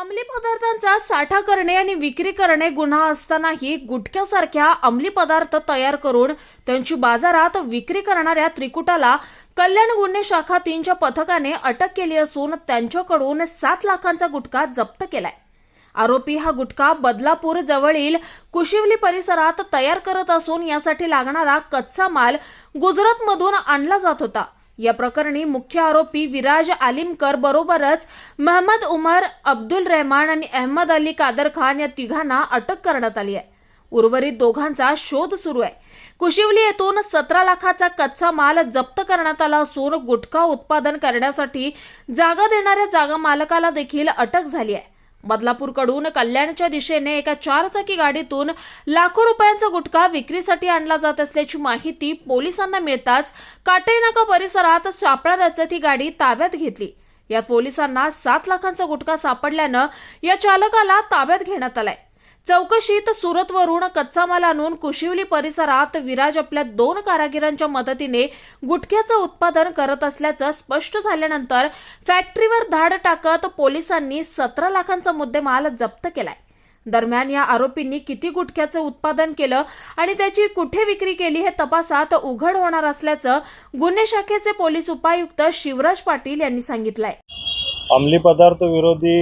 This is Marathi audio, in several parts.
अंमली पदार्थांचा साठा करणे आणि विक्री करणे गुन्हा असतानाही गुटख्यासारख्या अंमली पदार्थ तयार करून त्यांची बाजारात विक्री करणाऱ्या त्रिकुटाला कल्याण गुन्हे शाखा तीनच्या पथकाने अटक केली असून त्यांच्याकडून सात लाखांचा गुटखा जप्त केलाय. आरोपी हा गुटखा बदलापूर जवळील कुशिवली परिसरात तयार करत असून यासाठी लागणारा कच्चा माल गुजरातमधून आणला जात होता. या प्रकरणी मुख्य आरोपी विराज आलिमकर बरोबरच महमद उमर अब्दुल रहमान आणि अहमद अली कादर खान या तिघांना अटक करण्यात आली आहे. उर्वरित दोघांचा शोध सुरू आहे. कुशिवली येथून सतरा लाखाचा कच्चा माल जप्त करण्यात आला असून गुटखा उत्पादन करण्यासाठी जागा देणाऱ्या जागा मालकाला देखील अटक झाली आहे. बदलापूरकडून कल्याणच्या दिशेने एका चारचाकी गाडीतून लाखो रुपयांचा गुटखा विक्रीसाठी आणला जात असल्याची माहिती पोलिसांना मिळताच काटेनाका परिसरात सापळा रचत ही गाडी ताब्यात घेतली. यात पोलिसांना सात लाखांचा गुटखा सापडल्यानं या चालकाला ताब्यात घेण्यात आलाय. चौकशीत सुरतवरून कच्चा माल आणून कुशिवली परिसरात विराज आपल्या दोन कारागिरांच्या मदतीने गुटख्याचं उत्पादन करत असल्याचं स्पष्ट झाल्यानंतर फॅक्टरीवर धाड टाकत पोलिसांनी सतरा लाखांचा मुद्देमाल जप्त केलाय. दरम्यान या आरोपींनी किती गुटख्याचं उत्पादन केलं आणि त्याची कुठे विक्री केली हे तपासात उघड होणार असल्याचं गुन्हे शाखेचे पोलीस उपायुक्त शिवराज पाटील यांनी सांगितलंय. अंमली पदार्थ विरोधी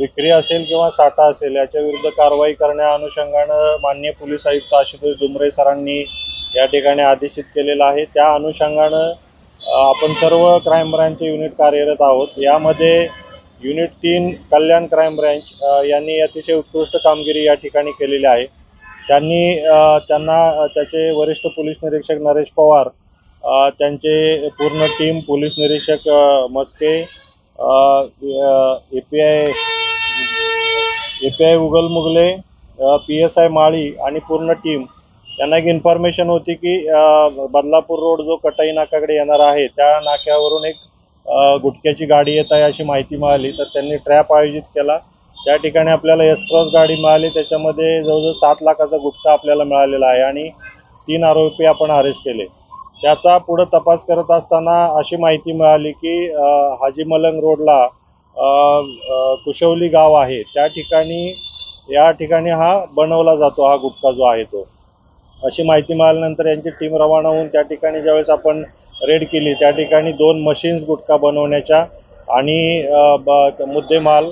विक्री असेल किंवा साठा असेल याच्या विरुद्ध कारवाई करण्या अनुषंगानं माननीय पोलीस आयुक्त आशुतोष डुमरे सरांनी या ठिकाणी आदेशित केलेलं आहे. त्या अनुषंगानं आपण सर्व क्राईम ब्रँचचे युनिट कार्यरत आहोत. यामध्ये युनिट तीन कल्याण क्राईम ब्रँच यांनी अतिशय उत्कृष्ट कामगिरी या ठिकाणी केलेली आहे. त्यांनी त्यांना त्याचे वरिष्ठ पोलीस निरीक्षक नरेश पवार त्यांचे पूर्ण टीम पोलीस निरीक्षक Maske A P I A P I Ugalmugle P S I Mali आणि पूर्ण टीम यांना एक इन्फॉर्मेशन होती की बदलापूर रोड जो कटाई नाकाकडे येणार आहे त्या नाक्यावरून एक गुटक्याची गुटख्याची गाडी येत आहे अशी माहिती मिळाली तर त्यांनी ट्रॅप आयोजित केला त्या ठिकाणी आपल्याला एसक्रॉस गाडी मिळाली त्याच्यामध्ये जवळजवळ सात लाखाचा गुटखा आपल्याला मिळालेला आहे आणि तीन आरोपी आपण अरेस्ट केले त्याचा पुढं तपास करत असताना अशी माहिती मिळाली की हाजी मलंग रोडला कुशवली गाव आहे. त्या ठिकाणी या ठिकाणी हा बनवला जातो हा गुटखा जो आहे तो. अशी माहिती मिळाल्यानंतर यांची टीम रवाना होऊन त्या ठिकाणी ज्यावेळेस आपण रेड केली त्या ठिकाणी दोन मशीन्स गुटखा बनवण्याच्या आणि ब मुद्देमाल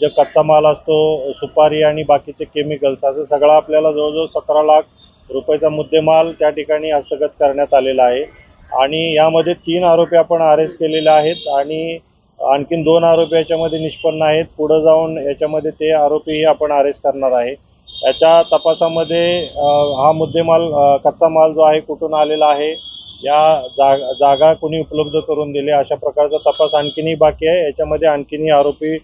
जे कच्चा माल असतो सुपारी आणि बाकीचे केमिकल्स असं सगळं आपल्याला जवळजवळ सतरा लाख रुपयाचा मुद्देमाल त्या ठिकाणी हस्तगत करण्यात आलेला आहे. आणि यामध्ये तीन आरोपी आपण अरेस्ट केलेले आहेत आणि आणखीन दोन आरोपी याच्यामध्ये निष्पन्न आहेत. पुढं जाऊन याच्यामध्ये ते आरोपीही आपण अरेस्ट करणार आहे. याच्या तपासामध्ये हा मुद्देमाल कच्चा माल जो आहे कुठून आलेला आहे या जाग जागा कोणी उपलब्ध करून दिले अशा प्रकारचा तपास आणखीनही बाकी आहे. याच्यामध्ये आणखीनही आरोपी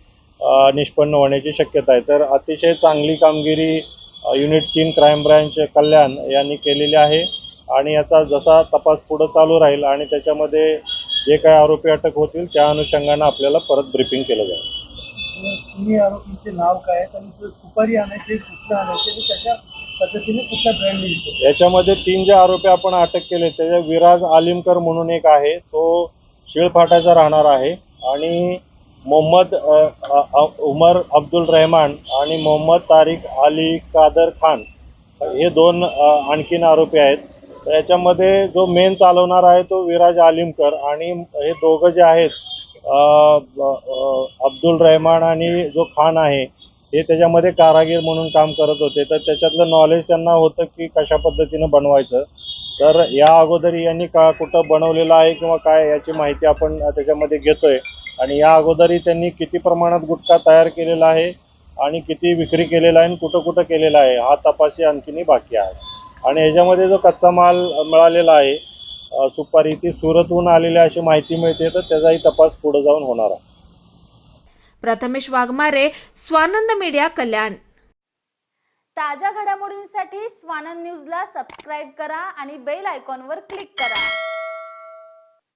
निष्पन्न होण्याची शक्यता आहे. तर अतिशय चांगली कामगिरी युनिट तीन क्राईम ब्रँच कल्याण यांनी केलेली आहे. आणि याचा जसा तपास पुढं चालू राहील आणि त्याच्यामध्ये जे काही आरोपी अटक होतील त्या अनुषंगानं आपल्याला परत ब्रिफिंग केलं जाईल. तुम्ही आरोपींचे नाव काय आहेत आणि सुपारी आणायचे कुठलं आणायचे ते कशा पद्धतीने कुठल्या ब्रँड लिहितो याच्यामध्ये तीन जे आरोपी आपण अटक केले त्याच्या विराज आलिमकर म्हणून एक आहे. तो शिळफाटाचा राहणार आहे. आणि मोहम्मद उमर अब्दुल रहमान आणि मोहम्मद तारिक अली कादर खान हे दोन आणखीन आरोपी आहेत. तर याच्यामध्ये जो मेन चालवणार आहे तो विराज आलिमकर आणि हे दोघं जे आहेत अब्दुल रहमान आणि जो खान आहे हे त्याच्यामध्ये कारागीर म्हणून काम करत होते. तर त्याच्यातलं नॉलेज त्यांना होतं की कशा पद्धतीनं बनवायचं. तर या अगोदर यांनी का कुठं बनवलेलं आहे किंवा काय याची माहिती आपण त्याच्यामध्ये घेतोय. आणि या अगोदरही त्यांनी किती प्रमाणात गुटखा तयार केलेला आहे आणि किती विक्री केलेला आहे आणि कुठं कुठं केलेला आहे हा तपासही आणखीनही बाकी आहे. आणि ह्याच्यामध्ये जो कच्चा माल मिळालेला आहे सुपारी ती सुरतहून आलेली आहे अशी माहिती मिळते तर त्याचाही तपास पुढे जाऊन होणार आहे. प्रथमेश वाघमारे स्वानंद मीडिया कल्याण. ताज्या घडामोडींसाठी स्वानंद न्यूजला सबस्क्राईब करा आणि बेल आयकॉनवर क्लिक करा.